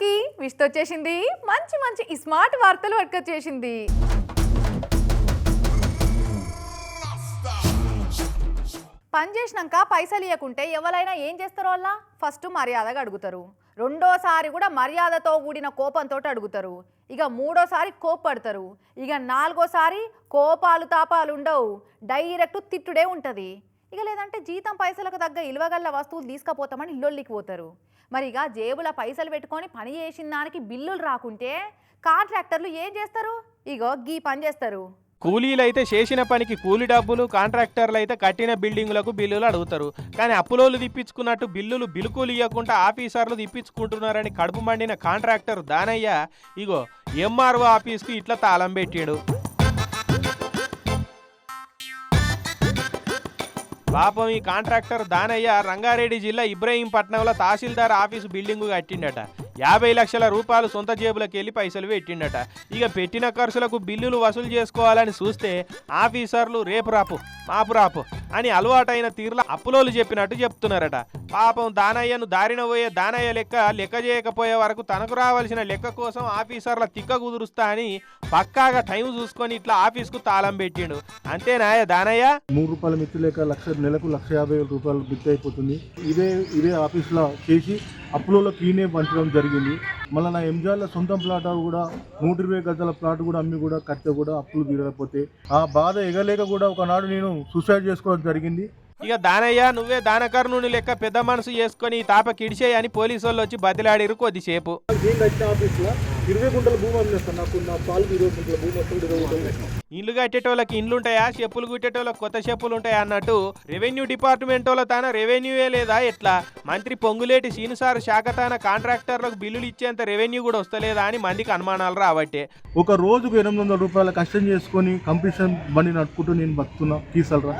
అందరికీ విష్త వచ్చేసింది. మంచి మంచి ఈ స్మార్ట్ వార్తలు పట్టుకొచ్చేసింది పని చేసినాక పైసలు ఇవ్వకుంటే ఎవరైనా ఏం చేస్తారో అలా ఫస్ట్ మర్యాదగా అడుగుతారు. రెండోసారి కూడా మర్యాదతో కూడిన కోపంతో అడుగుతారు. ఇక మూడోసారి కోప్పడతారు. ఇక నాలుగోసారి కోపాలు తాపాలు ఉండవు. డైరెక్ట్ తిట్టుడే ఉంటుంది. ఇక లేదంటే జీతం పైసలకు తగ్గ ఇలవగల్ల వస్తువులు తీసుకుపోతామని ఇల్లొల్లికి పోతారు. మరి ఇక జేబుల పైసలు పెట్టుకొని పని చేసిన దానికి బిల్లులు రాకుంటే కాంట్రాక్టర్లు ఏం చేస్తారు? ఇగో గీ పని చేస్తారు. కూలీలు అయితే చేసిన పనికి కూలి డబ్బులు కాంట్రాక్టర్లు అయితే కట్టిన బిల్డింగులకు బిల్లులు అడుగుతారు. కానీ అప్పులోలు తిప్పించుకున్నట్టు బిల్లులు బిల్కులు ఇవ్వకుండా ఆఫీసర్లు తిప్పించుకుంటున్నారని కడుపు మండిన కాంట్రాక్టర్ దానయ్య ఇగో ఎంఆర్ఓ ఆఫీస్కి ఇట్లా తాళం పెట్టాడు. పాపం ఈ కాంట్రాక్టర్ దానయ్య రంగారెడ్డి జిల్లా ఇబ్రహీంపట్నంలో తహసీల్దార్ ఆఫీసు బిల్డింగు కట్టిండట. యాభై లక్షల రూపాయలు సొంత జేబులకు వెళ్ళి పైసలు పెట్టిండట. ఇక పెట్టిన ఖర్చులకు బిల్లులు వసూలు చేసుకోవాలని చూస్తే ఆఫీసర్లు రేపు రాపు మాపు రాపు అని అలవాటైన తీరులో అప్పులోలు చెప్పినట్టు చెప్తున్నారట. పాపం దానయ్యను దారిన పోయే దానయ్య లెక్క లెక్క చేయకపోయే వరకు తనకు రావాల్సిన లెక్క కోసం ఆఫీసర్ల తిక్క కుదురుస్తా అని పక్కాగా టైం చూసుకొని ఇట్లా ఆఫీస్కు తాళం పెట్టిండు. అంతేనాయ దానయ్య? మూడు రూపాయల మిత్తు లేక లక్ష నెలకు లక్ష యాభై వేల రూపాయలు మిత్తు అయిపోతుంది. ఇదే ఇదే ఆఫీస్లో చేసి అప్పులలో క్లీనే పంచడం జరిగింది. మళ్ళీ నా ఎంజాయ్ల సొంత ప్లాట్ కూడా నూట ఇరవై గజాల ప్లాట్ కూడా అమ్మి కూడా కడితే కూడా అప్పులు తీరకపోతే ఆ బాధ ఎగలేక కూడా ఒకనాడు నేను సూసైడ్ చేసుకోవడం జరిగింది. ఇక దానయ్య నువ్వే దానకర్ణుని లెక్క పెద్ద మనసు చేసుకొని తాప కిడిచేయని పోలీసు వాళ్ళు వచ్చి బతిలాడిరు కొద్దిసేపు. ఇరవై గుంటల భూమి అమ్మేస్తాను నాకు నా పాలు ఇరవై గుంటల భూమి వస్తుంది ఇరవై గుంటలు ఇల్లు కట్టేటోళ్ళకి ఇండ్లు ఉంటాయా? చెప్పులు కుట్టేటోళ్ళకి కొత్త చెప్పులు ఉంటాయా అన్నట్టు రెవెన్యూ డిపార్ట్మెంట్ వాళ్ళ తాన రెవెన్యూయే లేదా ఎట్లా? మంత్రి పొంగులేటి సీనుసారు శాఖ తాన కాంట్రాక్టర్లకు బిల్లులు ఇచ్చేంత రెవెన్యూ కూడా వస్తలేదా అని మందికి అనుమానాలు రావట్టే ఒక రోజుకు ఎనిమిది వందల రూపాయల కష్టం చేసుకొని కంపిటీషన్ బండి నడుపుకుంటూ నేను బతుకున్నా కీసలరా.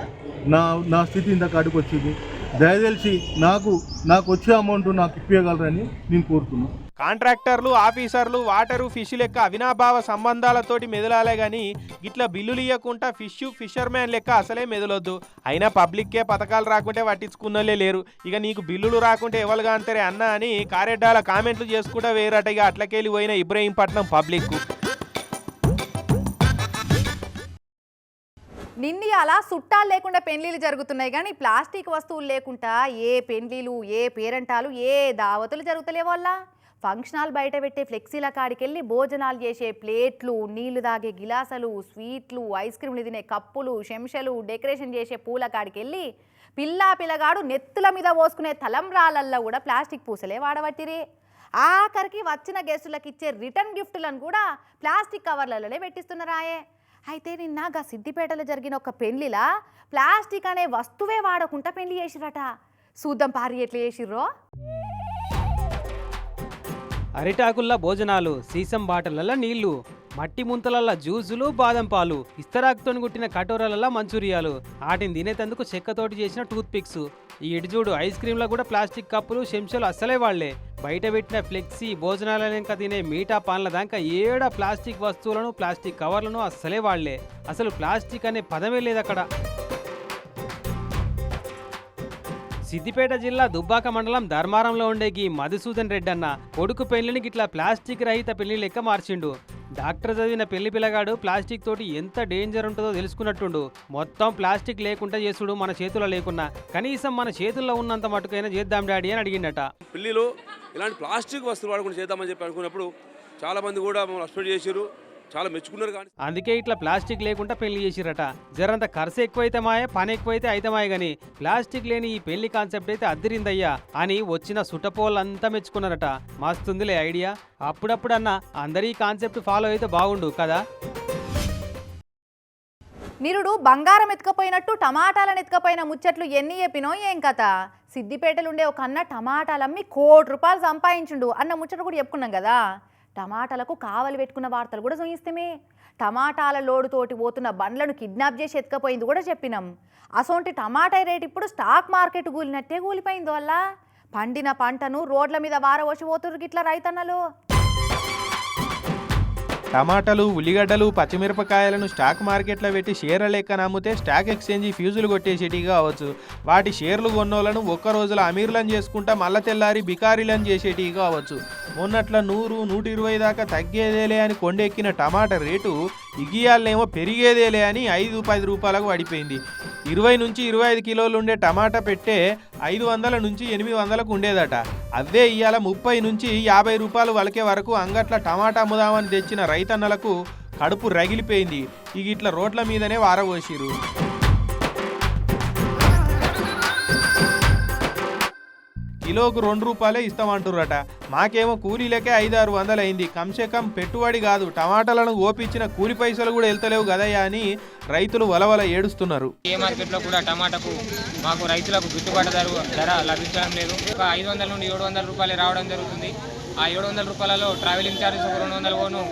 నా నా స్థితి ఇంత కాడికి వచ్చింది. దయచేసి నాకు నాకు వచ్చే అమౌంట్ నాకు ఇప్పగలరని నేను కోరుతున్నాను కాంట్రాక్టర్లు ఆఫీసర్లు వాటరు ఫిష్ లెక్క అవినాభావ సంబంధాలతోటి మెదలాలే గాని ఇట్లా బిల్లులు ఇవ్వకుండా ఫిష్ ఫిషర్ మ్యాన్ లెక్క అసలే మెదలొద్దు. అయినా పబ్లిక్కే పథకాలు రాకుంటే పట్టించుకున్నలే లేరు. ఇక నీకు బిల్లులు రాకుంటే ఎవరుగా అంతరే అన్న అని కారెడ్డాల కామెంట్లు చేసుకుంటా వేరట ఇక అట్లకెళ్ళి పోయిన ఇబ్రహీంపట్నం పబ్లిక్ నిండి అలా చుట్టాలు లేకుండా పెళ్ళిలు జరుగుతున్నాయి కానీ ప్లాస్టిక్ వస్తువులు లేకుండా ఏ పెళ్ళిలు ఏ పేరంటాలు ఏ దావతులు జరుగుతలే వాళ్ళ ఫంక్షన్ హాల్ బయట పెట్టే ఫ్లెక్సీల కాడికెళ్ళి భోజనాలు చేసే ప్లేట్లు నీళ్ళు తాగే గిలాసలు స్వీట్లు ఐస్ క్రీమ్లు తినే కప్పులు చెంషలు డెకరేషన్ చేసే పూల కాడికెళ్ళి పిల్లా పిల్లగాడు నెత్తుల మీద పోసుకునే తలంబ్రాలల్లో కూడా ప్లాస్టిక్ పూసలే వాడబట్టిరి. ఆఖరికి వచ్చిన గెస్టులకు ఇచ్చే రిటర్న్ గిఫ్ట్లను కూడా ప్లాస్టిక్ కవర్లలోనే పెట్టిస్తున్నారాయే. అయితే నిన్న గా సిద్దిపేటలో జరిగిన ఒక పెళ్ళిలా ప్లాస్టిక్ అనే వస్తువే వాడకుండా పెళ్ళి చేసిరట. చూద్దాం పారి ఎట్లా చేసిర్రో. అరిటాకుల్లో భోజనాలు సీసం బాటలల్ల నీళ్ళు మట్టి ముంతలల్ల జ్యూసులు బాదం పాలు ఇస్తరాకుతో కుట్టిన కటోరాలల్ల మంచూరియాలు. వాటిని తినేటందుకు చెక్కతోటి చేసిన టూత్ పిక్స్ ఈ ఇడిజూడు ఐస్ క్రీమ్లో కూడా ప్లాస్టిక్ కప్పులు చెంచాలు అస్సలే వాళ్ళే. బయట పెట్టిన ఫ్లెక్సీ భోజనాల వెనక తినే మీఠా పాన్ల దాకా ఏడ ప్లాస్టిక్ వస్తువులను ప్లాస్టిక్ కవర్లను అస్సలే వాళ్ళే. అసలు ప్లాస్టిక్ అనే పదమే లేదు అక్కడ సిద్దిపేట జిల్లా దుబ్బాక మండలం ధర్మారంలో ఉండే గీ మధుసూదన్ రెడ్డి అన్న కొడుకు పెళ్ళిని గిట్లా ప్లాస్టిక్ రహిత పెళ్ళి లెక్క మార్చిండు. డాక్టర్ చదివిన పెళ్ళి పిల్లగాడు ప్లాస్టిక్ తోటి ఎంత డేంజర్ ఉంటుందో తెలుసుకున్నట్టుండు. మొత్తం ప్లాస్టిక్ లేకుండా చేసుడు మన చేతుల్లో లేకున్నా కనీసం మన చేతుల్లో ఉన్నంత మటుకైనా చేద్దాం డాడీ అని అడిగిండట. పెళ్ళిలో ఇలాంటి ప్లాస్టిక్ వస్తువులు వాడకుండా చేద్దామని చెప్పి అనుకున్నప్పుడు చాలా మంది కూడా మమ్మల్ని అస్పెక్ట్ చేశారు చాలా మెచ్చుకున్నారు కానీ అందుకే ఇట్లా ప్లాస్టిక్ లేకుండా పెళ్ళి చేసిరట. జరంత ఖర్చు ఎక్కువైతే మాయే పని ఎక్కువైతే అయితే మాయ గాని ప్లాస్టిక్ లేని ఈ పెళ్ళి కాన్సెప్ట్ అయితే అద్దరిందయ్యా అని వచ్చిన సుటపోళ్ళంతా మెచ్చుకున్నారట. మస్తుందిలే ఐడియా. అప్పుడప్పుడన్నా అందరి ఈ కాన్సెప్ట్ ఫాలో అయితే బాగుండు కదా? నిరుడు బంగారం ఎత్తుకపోయినట్టు టమాటాలను ఎత్తుకపోయిన ముచ్చట్లు ఎన్ని చెప్పినో ఏం కథ? సిద్దిపేటలుండే ఒక అన్న టమాటాలమ్మి కోటి రూపాయలు సంపాదించుండు అన్న ముచ్చట కూడా చెప్పుకున్నాం కదా? టమాటాలకు కావలి పెట్టుకున్న వార్తలు కూడా చూయిస్తమే. టమాటాల లోడుతోటి పోతున్న బండ్లను కిడ్నాప్ చేసి ఎత్తుకపోయింది కూడా చెప్పినాం. అసొంటి టమాటా రేట్ ఇప్పుడు స్టాక్ మార్కెట్ కూలినట్టే కూలిపోయింది వల్ల పండిన పంటను రోడ్ల మీద వారవోసి పోతురు గిట్ల రైతన్నలు. టమాటాలు ఉల్లిగడ్డలు పచ్చిమిరపకాయలను స్టాక్ మార్కెట్లో పెట్టి షేర్ల లెక్కన అమ్మితే స్టాక్ ఎక్స్చేంజ్ ఫ్యూజులు కొట్టేసేటి కావచ్చు. వాటి షేర్లు కొన్నోళ్ళను ఒక్క రోజులో అమీర్లను చేసుకుంటా మళ్ళా తెల్లారి బికారీలను చేసేటివి కావచ్చు. మొన్నట్ల నూరు నూట ఇరవై దాకా తగ్గేదేలే అని కొండెక్కిన టమాటా రేటు ఇగియాలనేమో పెరిగేదేలే అని ఐదు పది రూపాయలకు పడిపోయింది. ఇరవై నుంచి ఇరవై ఐదు కిలోలు ఉండే టమాటా పెట్టే ఐదు వందల నుంచి ఎనిమిది వందలకు ఉండేదట. అవే ఇవాళ ముప్పై నుంచి యాభై రూపాయలు వలకే వరకు అంగట్ల టమాటా అమ్ముదామని తెచ్చిన రైతన్నలకు కడుపు రగిలిపోయింది. ఇక ఇట్లా రోడ్ల మీదనే వారబోసిరు కిలోకు రెండు రూపాయలే ఇస్తామంటుర్రట. మాకేమో కూలీలకే ఐదు ఆరు వందలు అయింది కమ్సే కమ్ పెట్టుబడి కాదు టమాటాలను ఓపించిన కూలి పైసలు కూడా వెళ్తలేవు కదయ్యా అని రైతులు వలవల ఏడుస్తున్నారు. ఏ మార్కెట్లో కూడా టమాటాకు మాకు రైతులకు గిట్టుబాటు ధర ధర లభించడం లేదు. ఒక ఐదు వందల నుండి ఏడు వందల రూపాయలు రావడం జరుగుతుంది. ఆ ఏడు వందల రూపాయలలో ట్రావెలింగ్ ఛార్జెస్ ఒక రెండు వందలు పోను.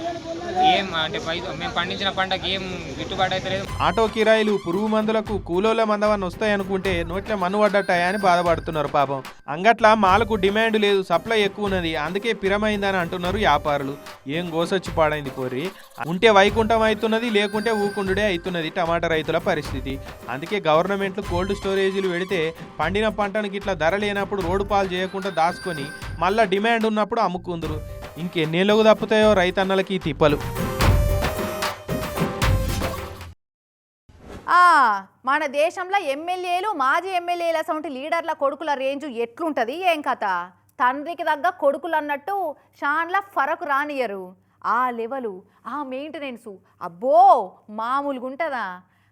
ఏం అంటే మేము పండించిన పంటకి ఏం గిట్టుబాటు అయితే లేదు. ఆటో కిరాయిలు పురుగు మందులకు కూలోళ్ళ మందవన్న వస్తాయనుకుంటే నోట్ల అని బాధపడుతున్నారు పాపం. అంగట్ల మాలకు డిమాండ్ లేదు సప్లై ఎక్కువ ఉన్నది అందుకే పిరమైందని అంటున్నారు వ్యాపారులు ఏం గోసొచ్చి పాడైంది కోరి ఉంటే వైకుంఠం అవుతున్నది లేకుంటే ఊకుండుడే అవుతున్నది టమాటా రైతుల పరిస్థితి. అందుకే గవర్నమెంట్లు కోల్డ్ స్టోరేజీలు పెడితే పండిన పంటను ఇట్లా ధర లేనప్పుడు రోడ్డు పాలు చేయకుండా దాచుకొని మళ్ళా డిమాండ్ ఉన్నప్పుడు అమ్ముకుందరు. ఇంకెన్నేళ్ళకు తప్పుతాయో రైతన్నలకి తిప్పలు. మన దేశంలో ఎమ్మెల్యేలు మాజీ ఎమ్మెల్యేల సొంటి లీడర్ల కొడుకుల రేంజ్ ఎట్లుంటుంది? ఏం కథ? తండ్రికి తగ్గ కొడుకులు అన్నట్టు షాన్ల ఫరకు రానియరు ఆ లెవెలు ఆ మెయింటెనెన్సు అబ్బో మామూలుగా ఉంటుందా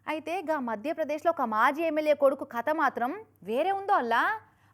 అయితే గా మధ్యప్రదేశ్లో ఒక మాజీ ఎమ్మెల్యే కొడుకు కథ మాత్రం వేరే ఉందో అల్లా?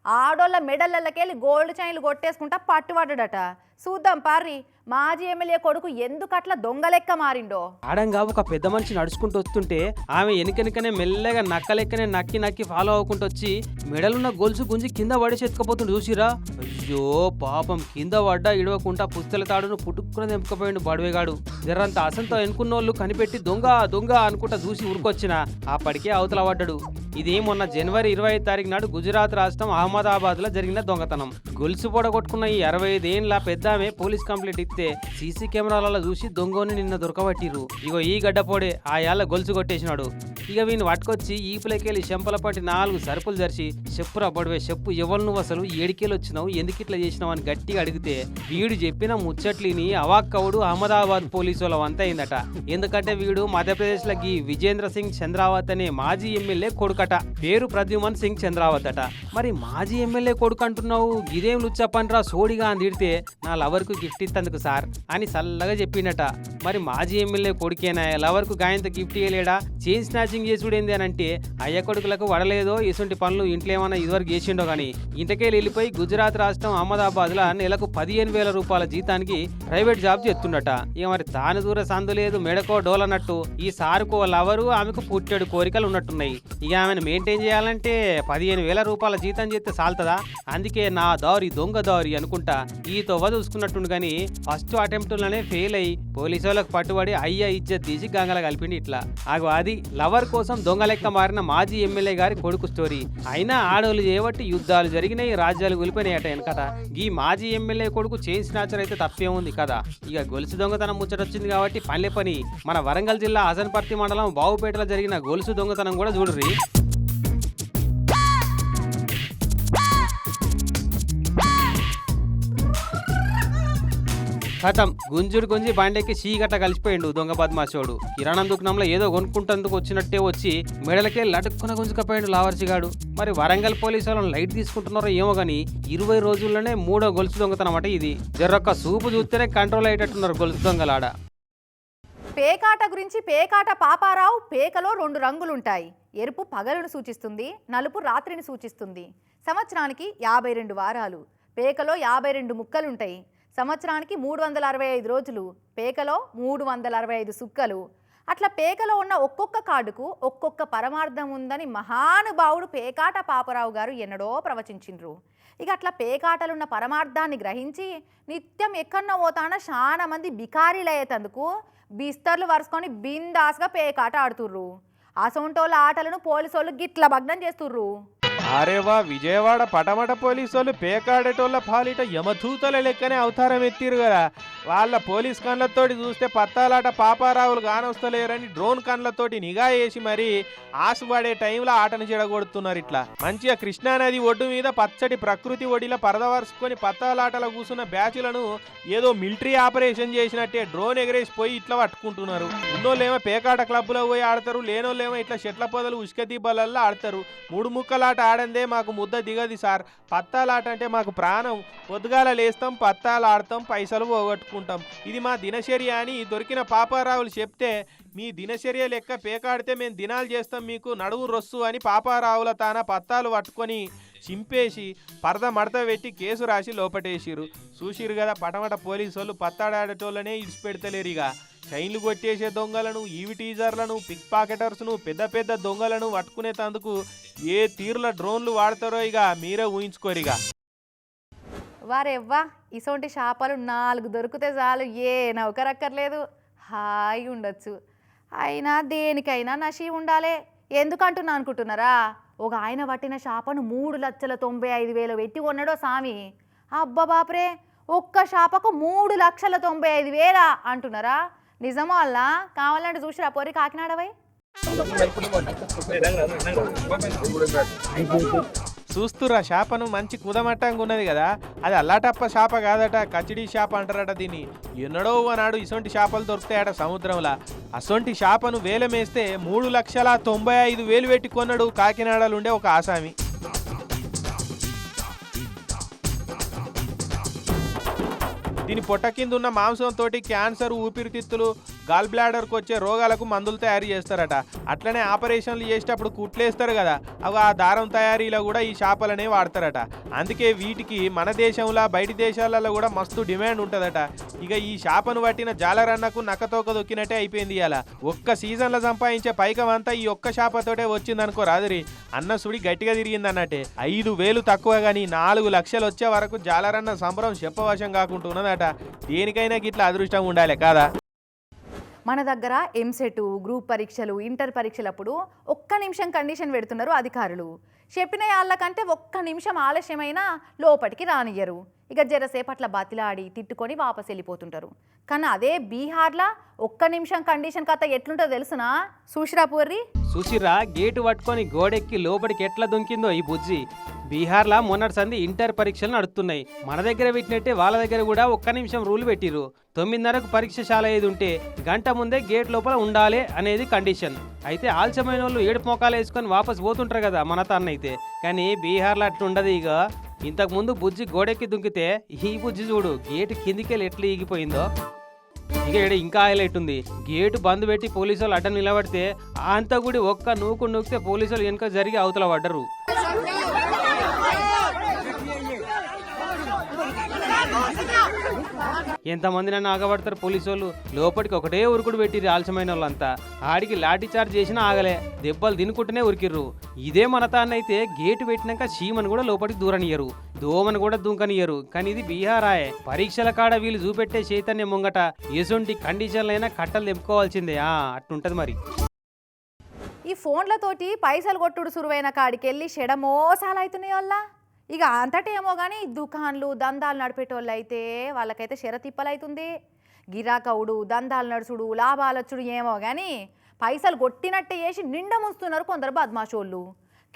ఆడోళ్ళ మెడళ్ళకెళ్ళి గోల్డ్ చైన్లు కొట్టేసుకుంటా పట్టుబడ్డాడట. చూద్దాం పార్రి మాజీ ఎమ్మెల్యే కొడుకు ఎందుకు అట్లా దొంగలెక్క మారిండో? ఆడంగా ఒక పెద్ద మనిషి నడుచుకుంటూ వస్తుంటే ఆమె వెనుకనికనే మెల్లగా నక్కలెక్కనే నక్కి నక్కి ఫాలో అవ్వకుండా వచ్చి మెడలున్న గొలుసు గుంజి కింద పడేసి ఎత్తుకపోతుండు చూసిరా అయ్యో పాపం కింద పడ్డా ఇడవకుండా పుస్తల తాడును పుట్టుకుని తెంపుకపోయిండు బడవేగాడు. జరంత అసంతో ఎనుకున్న వాళ్ళు కనిపెట్టి దొంగ దొంగ అనుకుంటా చూసి ఉరుకొచ్చిన అప్పటికే అవతల పడ్డాడు. ఇది మొన్న జనవరి ఇరవై ఐదు తారీఖు నాడు గుజరాత్ రాష్ట్రం అహ్మదాబాద్లో జరిగిన దొంగతనం. గొలుసు పొడగొట్టుకున్న ఈ అరవై ఐదేళ్ళ పెద్ద ఆమె పోలీస్ కంప్లైంట్ ఇస్తే సీసీ కెమెరాలలో చూసి దొంగని నిన్న దొరకబట్టిర్రు. ఇగో ఈ గడ్డపోడే ఆ యాళ్ళ గొలుసు కొట్టేసినాడు. ఇక వీని పట్టుకొచ్చి ఈపులకెళ్ళి చెంపలపాటి నాలుగు సరుపులు జరిచి చెప్పురా బడివే చెప్పు ఎవరు నువ్వు అసలు? ఏడికేలు వచ్చినావు? ఎందుకు ఇట్లా చేసినావు? అని గట్టిగా అడిగితే వీడు చెప్పిన ముచ్చట్లిని అవాక్కవుడు అహ్మదాబాద్ పోలీసు వాళ్ళ అయిందట. ఎందుకంటే వీడు మధ్యప్రదేశ్ లకి విజేంద్ర సింగ్ చంద్రావత్ అనే మాజీ ఎమ్మెల్యే కొడుకట. పేరు ప్రద్యుమన్ సింగ్ చంద్రావత్ అట. మరి మాజీ ఎమ్మెల్యే కొడుకు అంటున్నావు? ఇదేం లుచ్చపనిరా సోడిగా అని తిడితే నా లవర్కు గిఫ్ట్ ఇస్తందుకు సార్ అని చల్లగా చెప్పిండట. మరి మాజీ ఎమ్మెల్యే కొడుకేనా? లవర్కు గాయంత గిఫ్ట్ ఇవ్వలేడా చైన్ స్నాచింగ్ చేసుడేంది అని అంటే అయ్య కొడుకులకు వడలేదో ఇటువంటి పనులు ఇంట్లో ఏమైనా ఇదివరకు చేసిండో కానీ ఇంతకే వెళ్ళిపోయి గుజరాత్ రాష్ట్రం అహ్మదాబాద్ నెలకు పదిహేను వేల రూపాయల జీతానికి ప్రైవేట్ జాబ్ చేస్తుండట. ఇక మరి తాను దూర సందు లేదు మెడకో డోలన్నట్టు ఈ సారుకో లవరు ఆమెకు పుట్టేడు కోరికలు ఉన్నట్టున్నాయి. ఇక ఆమెను మెయింటైన్ చేయాలంటే పదిహేను వేల రూపాయల జీతం చేస్తే సాల్తదా? అందుకే నా దారి దొంగ దారి అనుకుంటా. ఈ తొవ్వ చూసుకున్నట్టుండు కానీ ఫస్ట్ అటెంప్ట్లోనే ఫెయిల్ అయ్యి పోలీసు వాళ్ళకి పట్టుబడి అయ్యా ఇజ్జత్ తీసి గంగల కలిపిండి ఇట్లా. ఆగు అది లవర్ కోసం దొంగలెక్క మారిన మాజీ ఎమ్మెల్యే గారి కొడుకు స్టోరీ. అయినా ఆడోళ్ళు చేయబట్టి యుద్ధాలు జరిగినాయి రాజ్యాలు కూలిపోయినాయట వెనకట. ఈ మాజీ ఎమ్మెల్యే కొడుకు చైన్ స్నాచర్ అయితే తప్పేముంది ఉంది కదా. ఇక గొలుసు దొంగతనం ముచ్చటొచ్చింది కాబట్టి పల్లె పని. మన వరంగల్ జిల్లా హసన్పర్తి మండలం బావుపేటలో జరిగిన గొలుసు దొంగతనం కూడా చూడరి కథం. గుంజుడు గుంజి బండెక్కి చీకట్ట కలిసిపోయిండు దొంగ బద్మాషోడు. కిరాణం దుకాణంలో ఏదో కొనుక్కుంటందుకు వచ్చినట్టే వచ్చి మెడలకే లటుక్కున గుంజుకపోయిండు లావర్చిగాడు. మరి వరంగల్ పోలీసు వాళ్ళని లైట్ తీసుకుంటున్నారో ఏమో గానీ ఇరవై రోజుల్లోనే మూడో గొలుసు దొంగతనం అట ఇది. జరొక్క సూపు చూస్తేనే కంట్రోల్ అయ్యేటట్టున్నారు గొలుసు దొంగలాడ. పేకాట గురించి పేకాట పాపారావు పేకలో రెండు రంగులుంటాయి. ఎరుపు పగలను సూచిస్తుంది నలుపు రాత్రిని సూచిస్తుంది. సంవత్సరానికి యాభై రెండు వారాలు. పేకలో యాభై రెండు ముక్కలుంటాయి. సంవత్సరానికి మూడు వందల అరవై ఐదు రోజులు పేకలో మూడు వందల అరవై ఐదు సుక్కలు. అట్లా పేకలో ఉన్న ఒక్కొక్క కార్డుకు ఒక్కొక్క పరమార్థం ఉందని మహానుభావుడు పేకాట పాపరావు గారు ఎన్నడో ప్రవచించిండ్రు. ఇక అట్లా పేకాటలున్న పరమార్థాన్ని గ్రహించి నిత్యం ఎక్కడో పోతాన చాలా మంది బికారీలయ్యేటందుకు బిస్తర్లు వరుసుకొని బిందాస్గా పేకాట ఆడుతుర్రు. అసొంటోళ్ళ ఆటలను పోలీసోళ్ళు గిట్ల భగ్నం చేస్తుర్రు. అరేవా విజయవాడ పటమట పోలీసు వాళ్ళు పేకాడేటోళ్ళ పాలిట యమధూతల లెక్కనే అవతారం ఎత్తిరు కదా. వాళ్ళ పోలీస్ కళ్ళతోటి చూస్తే పత్తాలాట పాపారావులు కానొస్తలేరని డ్రోన్ కళ్ళతోటి నిఘా వేసి మరి ఆశపడే టైంలో ఆటను చెడగొడుతున్నారు ఇట్లా. మంచిగా కృష్ణానది ఒడ్డు మీద పచ్చటి ప్రకృతి ఒడిలో పరదవరుచుకొని పత్తాలాటల కూసున్న బ్యాచ్లను ఏదో మిలిటరీ ఆపరేషన్ చేసినట్టే డ్రోన్ ఎగరేసి పోయి ఇట్లా పట్టుకుంటున్నారు. ఉన్నోళ్ళేమో పేకాట క్లబ్లో పోయి ఆడతారు లేనోళ్ళేమో ఇట్లా చెట్ల పొదలు ఉసుక దిబ్బలల్లో ఆడతారు. మూడు ముక్కలాట ఆడందే మాకు ముద్ద దిగది సార్. పత్తాలాట అంటే మాకు ప్రాణం. పొద్దుగాల లేస్తాం పత్తాలు ఆడతాం పైసలు పోగొట్టుకుంటాం. ఇది మా దినచర్య అని దొరికిన పాపారావులు చెప్తే మీ దినచర్య లెక్క పేకాడితే మేము దినాలు చేస్తాం మీకు నడువు రొస్సు అని పాపారావుల తాన పత్తాలు పట్టుకొని చింపేసి పరద మడత పెట్టి కేసు రాసి లోపటేసిరు చూసిరు కదా పటమట పోలీసు వాళ్ళు పత్తాడాడేటోళ్ళనే ఇడిచిపెడతలేరు ఇక చైన్లు కొట్టేసే దొంగలను ఈవి టీజర్లను పిక్ పాకెటర్స్ను పెద్ద పెద్ద దొంగలను పట్టుకునేటందుకు ఏ తీరుల డ్రోన్లు వాడతారో ఇక మీరే ఊహించుకోరిగా. వారెవ్వా? ఇసొంటి చేపలు నాలుగు దొరికితే చాలు ఏ నౌకరక్కర్లేదు. హాయి ఉండొచ్చు. అయినా దేనికైనా నషి ఉండాలే. ఎందుకంటున్నా అనుకుంటున్నారా? ఒక ఆయన పట్టిన చేపను మూడు లక్షల తొంభై ఐదు వేలు పెట్టి కొన్నాడో సామి. అబ్బా బాపరే ఒక్క చేపకు మూడు లక్షల తొంభై ఐదు వేలా అంటున్నారా? నిజమో అల్లా? కావాలంటే చూసిరా పోరి కాకినాడవై చూస్తురా చేపను మంచి కుదమట్టంగా ఉన్నది కదా. అది అల్లాటప్ప చేప కాదట కచిడీ చేప అంటారట దీన్ని. ఎన్నడో అన్నాడు ఇసొంటి చేపలు దొరుకుతాయట సముద్రంలో. అసొంటి చేపను వేలమేస్తే మూడు లక్షల తొంభై ఐదు వేలు పెట్టి కొన్నాడు కాకినాడలో ఉండే ఒక ఆసామి. దీని పొట్ట కింద ఉన్న మాంసంతో క్యాన్సర్ ఊపిరితిత్తులు గాల్ బ్లాడర్కి వచ్చే రోగాలకు మందులు తయారు చేస్తారట. అట్లనే ఆపరేషన్లు చేసేటప్పుడు కుట్లేస్తారు కదా. అవి ఆ దారం తయారీలో కూడా ఈ చేపలనే వాడతారట. అందుకే వీటికి మన దేశంలో బయటి దేశాలలో కూడా మస్తు డిమాండ్ ఉంటుందట. ఇక ఈ చేపను పట్టిన జాలరన్నకు నక్కతోక దొక్కినట్టే అయిపోయింది ఇలా ఒక్క సీజన్లో సంపాదించే పైకం అంతా ఈ ఒక్క చేపతోటే వచ్చిందనుకో రాదురి. అన్న సుడి గట్టిగా తిరిగింది అన్నట్టే ఐదు వేలు తక్కువ కానీ నాలుగు లక్షలు వచ్చే వరకు జాలరన్న సంబరం చెప్పవశం కాకుండా ఉన్నదట దేనికైనా గిట్లా అదృష్టం ఉండాలి కాదా? మన దగ్గర ఎంసెట్ గ్రూప్ పరీక్షలు ఇంటర్ పరీక్షలప్పుడు ఒక్క నిమిషం కండిషన్ పెడుతున్నారు అధికారులు. చెప్పిన వాళ్ళకంటే ఒక్క నిమిషం ఆలస్యమైనా లోపటికి రానియ్యరు. ఇక జరసేపట్ల బతిలాడి తిట్టుకొని వాపస్ వెళ్ళిపోతుంటారు. కానీ అదే బీహార్లా ఒక్క నిమిషం కండిషన్ కథ ఎట్లుంటో తెలుసునా? సుషిరా పూర్రి సుషిరా గేటు పట్టుకొని గోడెక్కి లోపలికి ఎట్లా దుంకిందో ఈ బుజ్జి. బీహార్లా మొన్నటి సంది ఇంటర్ పరీక్షలు నడుస్తున్నాయి మన దగ్గర పెట్టినట్టే వాళ్ళ దగ్గర కూడా ఒక్క నిమిషం రూల్ పెట్టిరు తొమ్మిదిన్నరకు పరీక్షశాల ఏది ఉంటే గంట ముందే గేట్ లోపల ఉండాలి అనేది కండిషన్. అయితే ఆలస్యమైన వాళ్ళు ఏడు మోకాలు వేసుకొని వాపస్ పోతుంటారు కదా మన తన్న అయితే. కానీ బీహార్లో అట్లా ఉండదు ఇక ఇంతకుముందు బుజ్జి గోడెక్కి దుంకితే ఈ బుజ్జి చూడు గేటు కిందికెళ్ళి ఎట్లా ఈగిపోయిందో. ఇక ఇక్కడ ఇంకా హైలైట్ ఉంది. గేటు బంద్ పెట్టి పోలీసు వాళ్ళు అడ్డం నిలబడితే అంతా కూడా ఒక్క నూకు నూకితే పోలీసు వాళ్ళు వెనుక జరిగి అవతల పడ్డరు. ఎంతమంది నన్ను ఆగబడతారు పోలీసు వాళ్ళు లోపలికి ఒకటే ఉరుకుడు పెట్టిరు ఆలస్యమైన వాళ్ళంతా ఆడికి లాఠీ చార్జ్ చేసినా ఆగలే. దెబ్బలు తినుకుంటూనే ఉరికిర్రు. ఇదే మన తాన్నైతే గేటు పెట్టినాక చీమను కూడా లోపలికి దూరనియరు దోమను కూడా దుంకనియరు కానీ ఇది బీహారాయే. పరీక్షల కాడ వీళ్ళు చూపెట్టే చైతన్యం ముంగట. ఎసుంటి కండిషన్లైనా కట్టలు తెంపుకోవాల్సిందే. ఆ అట్టుంటది మరి. ఈ ఫోన్లతోటి పైసలు కొట్టుడు సురువైన కాడికి వెళ్ళి చెడ మోసాలు అవుతున్నాయి వాళ్ళ ఇక అంతటేమో కానీ దుకాన్లు దందాలు నడిపేటోళ్ళు అయితే వాళ్ళకైతే శరతిప్పలవుతుంది గిరాకవుడు దందాలు నడుచుడు లాభాలచ్చుడు ఏమో కానీ పైసలు కొట్టినట్టే చేసి నిండా ముంచుతున్నారు కొందరు బద్మాషోళ్ళు.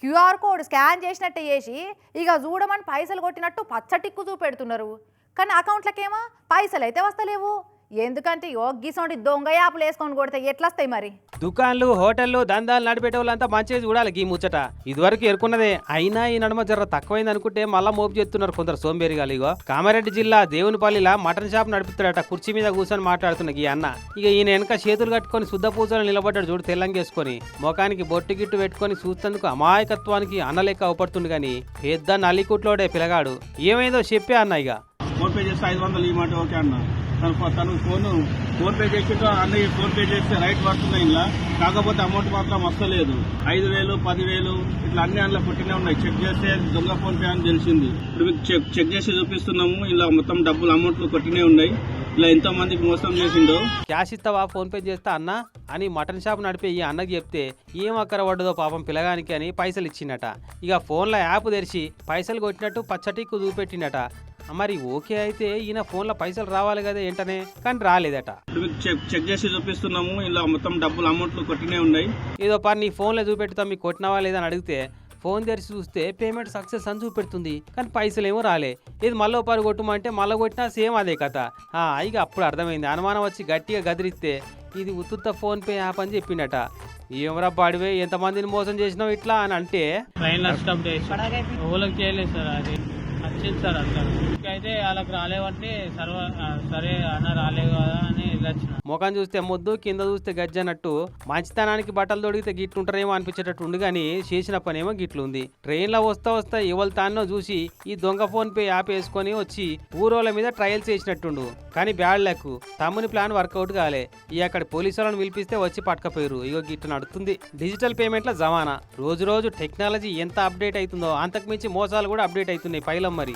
క్యూఆర్ కోడ్ స్కాన్ చేసినట్టే చేసి ఇక చూడమని పైసలు కొట్టినట్టు పచ్చటిక్కు చూపెడుతున్నారు. కానీ అకౌంట్లకేమో? పైసలు అయితే వస్తలేవు. ఎందుకంటే యోగ్గిసోంటి దొంగ యాపులు వేసుకొని కొడితే ఎట్లా వస్తాయి మరి? దుకాన్లు హోటళ్ళు దందాలు నడిపేట వాళ్ళంతా మంచిగా చూడాలి ఈ ముచ్చట. ఇదివరకు ఎరుకున్నదే అయినా ఈ నడుమ జర తక్కువైంది అనుకుంటే మళ్ళా మోపు చేస్తున్నారు కొందరు సోంబేరిగాలు ఇగో. కామారెడ్డి జిల్లా దేవునిపల్లిలా మటన్ షాప్ నడుపుతాడట కుర్చీ మీద కూర్చొని మాట్లాడుతున్న ఈ అన్న. ఇక ఈయన వెనక చేతులు కట్టుకొని శుద్ధ పూజలు నిలబడ్డాడు చూడు తెల్లంగేసుకొని ముఖానికి బొట్టు గిట్టు పెట్టుకొని చూస్తేందుకు అమాయకత్వానికి అన్నలేక అవపడుతుంది కానీ పెద్ద నల్లికుట్లోడే పిలగాడు. ఏమైందో చెప్పే అన్న ఇక ఫోన్ పే చేస్తే ఐదు వందలు ఇవ్వమంటే ఓకే అన్న. తను తను ఫోన్ ఫోన్ పే చేసిందో అన్నయ్య ఫోన్ పే చేస్తే రైట్ పడుతున్నాయి ఇలా కాకపోతే అమౌంట్ మాత్రం వస్తలేదు ఐదు వేలు పదివేలు ఇట్లా అన్ని అందులో కొట్టినే ఉన్నాయి. చెక్ చేస్తే దొంగ ఫోన్ పే అని తెలిసింది. ఇప్పుడు మీకు చెక్ చెక్ చేసి చూపిస్తున్నాము ఇలా మొత్తం డబ్బులు అమౌంట్లు కొట్టినే ఉన్నాయి. ఇలా ఎంతో మందికి మోసం చేసిండో. క్యాష్ ఇస్తావా ఫోన్ పే చేస్తా అన్న? అని మటన్ షాప్ నడిపే ఈ అన్నకి చెప్తే ఏం అక్కర పడ్డదో పాపం పిల్లగానికి అని పైసలు ఇచ్చిండట. ఇక ఫోన్లో యాప్ తెరిచి పైసలు కొట్టినట్టు పచ్చటిక్కు చూపెట్టిండట. మరి ఓకే అయితే ఈయన ఫోన్లో పైసలు రావాలి కదా ఏంటనే? కానీ రాలేదట. చెక్ చేసి చూపిస్తున్నాము. ఇలా మొత్తం డబ్బులు అమౌంట్లు కొట్టినే ఉన్నాయి. ఏదో పని నీ ఫోన్లో చూపెడతాం మీకు కొట్టినవా లేదని అడిగితే ఫోన్ తెరిచి చూస్తే పేమెంట్ సక్సెస్ అని చూపెడుతుంది. కానీ పైసలు ఏమో రాలే. ఇది మళ్ళీ పని కొట్టమంటే మళ్ళీ కొట్టినా సేమ్ అదే కథ. ఆ, ఇక అప్పుడు అర్థమైంది. అనుమానం వచ్చి గట్టిగా గదిరిస్తే ఇది ఉత్తుత్త ఫోన్ పే యాప్ అని చెప్పిండట. ఏమరా బాడివే ఎంతమందిని మోసం చేసినావు ఇట్లా అని అంటే ట్రైన్లో స్టాప్ చేసి. ఎవరికి చేయలేదు సార్ అది. వచ్చింది సార్ అట్లా అయితే వాళ్ళకి రాలేవంటే సర్వ సరే అన్న రాలేదు కదా అని ముఖం చూస్తే ముద్దు కింద చూస్తే గజ్జనట్టు మంచితనానికి బట్టలు తొడిగితే గిట్లుంటారేమో అనిపించేటట్టు ఉంది కానీ చేసిన పనేమో గిట్లుంది. ట్రైన్లో వస్తా వస్తా ఎవరు తానో చూసి ఈ దొంగ ఫోన్ పే యాప్ వేసుకొని వచ్చి ఊరోళ్ళ మీద ట్రయల్స్ చేసినట్టుండు. కానీ బ్యాడ్ లెక్ తమ్ముని ప్లాన్ వర్కౌట్ కాలే. ఈ అక్కడ పోలీసు వాళ్ళని పిలిపిస్తే వచ్చి పట్టకపోయారు ఇగో గిట్టు నడుతుంది. డిజిటల్ పేమెంట్ల జమానా. రోజు రోజు టెక్నాలజీ ఎంత అప్డేట్ అవుతుందో అంతకు మించి మోసాలు కూడా అప్డేట్ అవుతున్నాయి పైలం మరి.